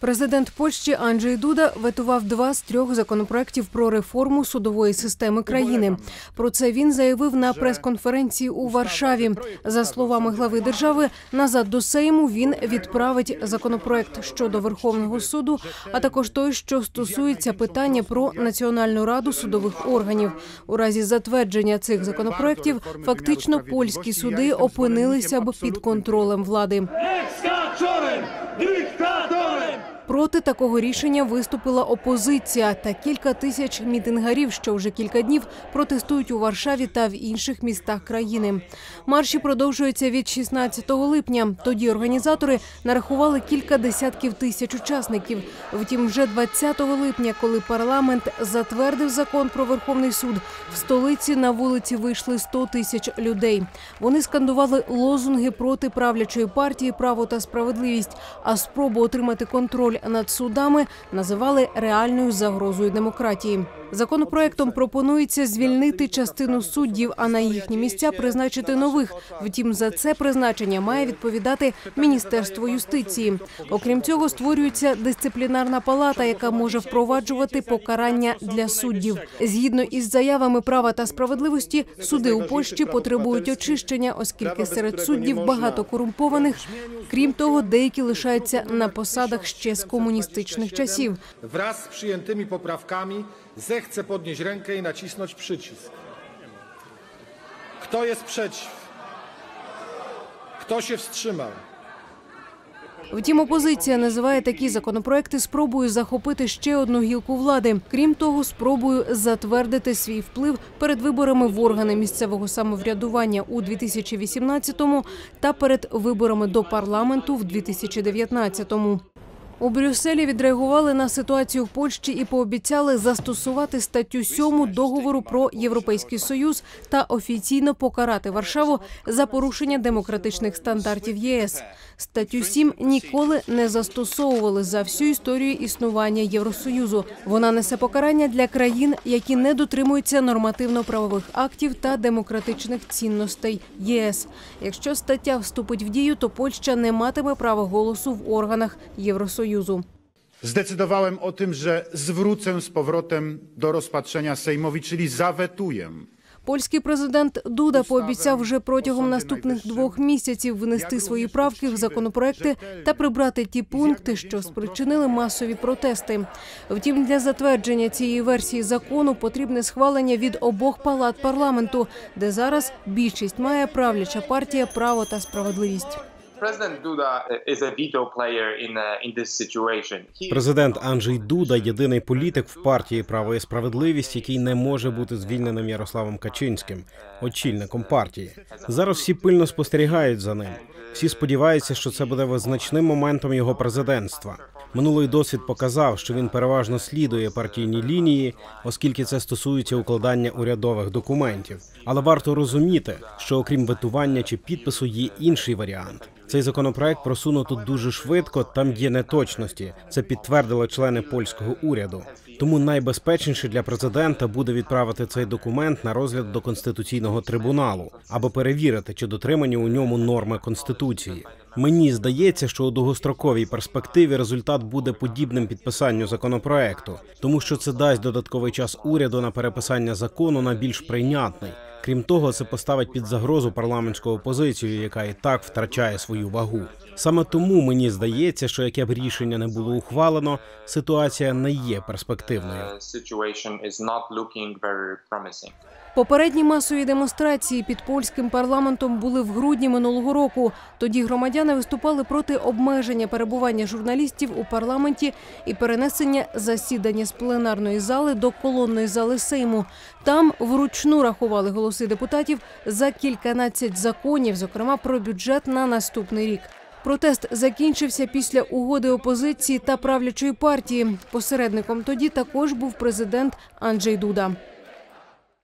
Президент Польщі Анджей Дуда ветував два з трьох законопроєктів про реформу судової системи країни. Про це він заявив на прес-конференції у Варшаві. За словами глави держави, назад до Сейму він відправить законопроект щодо Верховного суду, а також той, що стосується питання про національну раду судових органів. У разі затвердження цих законопроєктів фактично польські суди опинилися б під контролем влади. Soren diktatorem! Проти такого рішення виступила опозиція та кілька тисяч мітингарів, що вже кілька днів протестують у Варшаві та в інших містах країни. Марші продовжуються від 16 липня. Тоді організатори нарахували кілька десятків тисяч учасників. Втім, вже 20 липня, коли парламент затвердив закон про Верховний суд, в столиці на вулиці вийшли 100 тисяч людей. Вони скандували лозунги проти правлячої партії Право та справедливість, а спробу отримати контроль над судами називали реальною загрозою демократії. Законопроектом пропонується звільнити частину суддів, а на їхні місця призначити нових. Втім, за це призначення має відповідати Міністерство юстиції. Окрім цього, створюється дисциплінарна палата, яка може впроваджувати покарання для суддів. Згідно із заявами права та справедливості, суди у Польщі потребують очищення, оскільки серед суддів багато корумпованих. Крім того, деякі лишаються на посадах ще з комуністичних часів. wraz z przyjętymi poprawkami zechce podnieść rękę i nacisnąć przycisk. Kto jest przeciw? Kto się wstrzymał? Втім, опозиція називає такі законопроекти спробою захопити ще одну гілку влади. Крім того, спробою затвердити свій вплив перед виборами в органи місцевого самоврядування у 2018-му та перед виборами до парламенту в 2019-му. У Брюсселі відреагували на ситуацію в Польщі і пообіцяли застосувати статтю 7 договору про європейський союз та офіційно покарати Варшаву за порушення демократичних стандартів ЄС. Статтю 7 ніколи не застосовували за всю історію існування Євросоюзу. Вона несе покарання для країн, які не дотримуються нормативно-правових актів та демократичних цінностей ЄС. Якщо стаття вступить в дію, то Польща не матиме права голосу в органах Євросоюзу. Zdecydowałem o tym, że zwrócę z powrotem do rozpatrzenia Sejmowi, czyli zawetuję Польський президент Дуда пообіцяв вже протягом наступних двох місяців винести свої правки в законопроекти та прибрати ті пункти, що спричинили масові протести. Втім, для затвердження цієї версії закону потрібне схвалення від обох палат парламенту, де зараз більшість має правляча партія право та справедливість. Duda uh, Президент Анджей Дуда єдиний політик в партії Право і справедливість, який не може бути звільненим Ярославом Качинським, очільником партії. Зараз всі пильно спостерігають за ним. Всі сподіваються, що це буде визначним моментом його президентства. Минулий досвід показав, що він переважно слідує партійній лінії, оскільки це стосується укладання урядових документів. Але варто розуміти, що окрім ветування чи підпису є інший варіант. Цей законопроект просунуто дуже швидко. Там є неточності. Це підтвердили члени польського уряду. Тому найбезпечніше для президента буде відправити цей документ на розгляд до конституційного трибуналу, аби перевірити, чи дотримані у ньому норми конституції. Мені здається, що у довгостроковій перспективі результат буде подібним підписанню законопроекту, тому що це дасть додатковий час уряду на переписання закону на більш прийнятний. Крім того, це поставить під загрозу парламентську опозицію, яка і так втрачає свою вагу. Саме тому мені здається, що яке б рішення не було ухвалено, ситуація не є перспективною. Попередні масові демонстрації під польським парламентом були в грудні минулого року. Тоді громадяни виступали проти обмеження перебування журналістів у парламенті і перенесення засідання з пленарної зали до колонної зали Сейму. Там вручну рахували голоси депутатів за кільканадцять законів, зокрема про бюджет на наступний рік. Протест закінчився після угоди опозиції та правлячої партії. Посередником тоді також був президент Анджей Дуда.